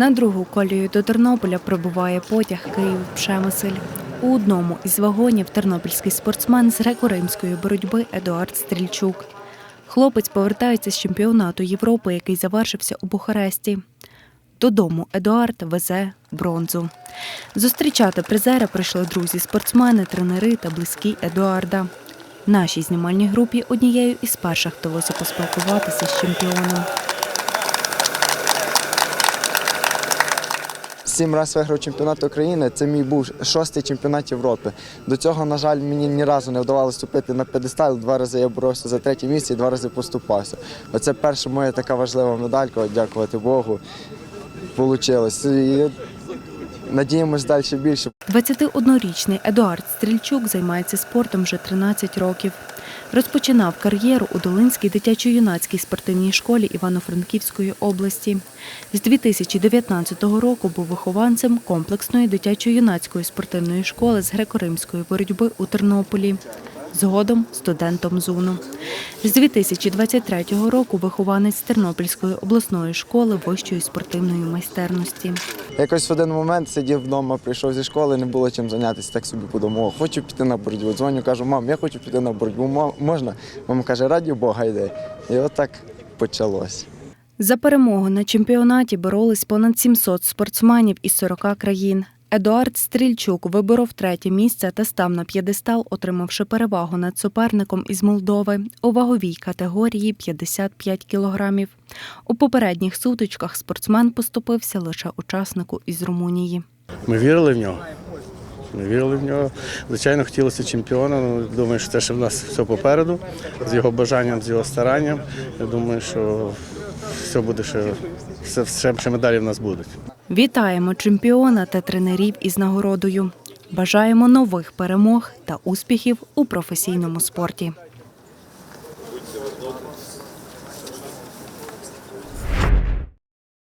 На другу колію до Тернополя прибуває потяг Київ-Пшемисель. У одному із вагонів тернопільський спортсмен з греко-римської боротьби Едуард Стрільчук. Хлопець повертається з чемпіонату Європи, який завершився у Бухаресті. Додому Едуард везе бронзу. Зустрічати призера прийшли друзі, спортсмени, тренери та близькі Едуарда. Нашій знімальній групі однією із перших вдалося поспілкуватися з чемпіоном. Сім разів виграв чемпіонат України. Це мій був шостий чемпіонат Європи. До цього, на жаль, мені ні разу не вдавалося вступити на п'єдестал. Два рази я боровся за третє місце і два рази поступався. Оце перша моя така важлива медалька, дякувати Богу. Получилось. Надіємось далі більше. 21-річний Едуард Стрільчук займається спортом вже 13 років. Розпочинав кар'єру у Долинській дитячо-юнацькій спортивній школі Івано-Франківської області. З 2019 року був вихованцем комплексної дитячо-юнацької спортивної школи з греко-римської боротьби у Тернополі. Згодом студентом ЗУНу. З 2023 року вихованець Тернопільської обласної школи вищої спортивної майстерності. Якось в один момент сидів вдома, прийшов зі школи, не було чим зайнятися, так собі подумав, хочу піти на боротьбу. Дзвоню, кажу, мам, я хочу піти на боротьбу. Можна? Мама каже, раді Бога йде. І отак почалось. За перемогу на чемпіонаті боролись понад 700 спортсменів із 40 країн. Едуард Стрільчук виборов третє місце та став на п'єдестал, отримавши перевагу над суперником із Молдови у ваговій категорії 55 кілограмів. У попередніх сутичках спортсмен поступився лише учаснику із Румунії. Ми вірили в нього. Ми вірили в нього. Звичайно, хотілося чемпіона. Ну, думаю, що це ще в нас все попереду. З його бажанням, з його старанням. Я думаю, що все буде ще, ще медалі в нас будуть. Вітаємо чемпіона та тренерів із нагородою. Бажаємо нових перемог та успіхів у професійному спорті.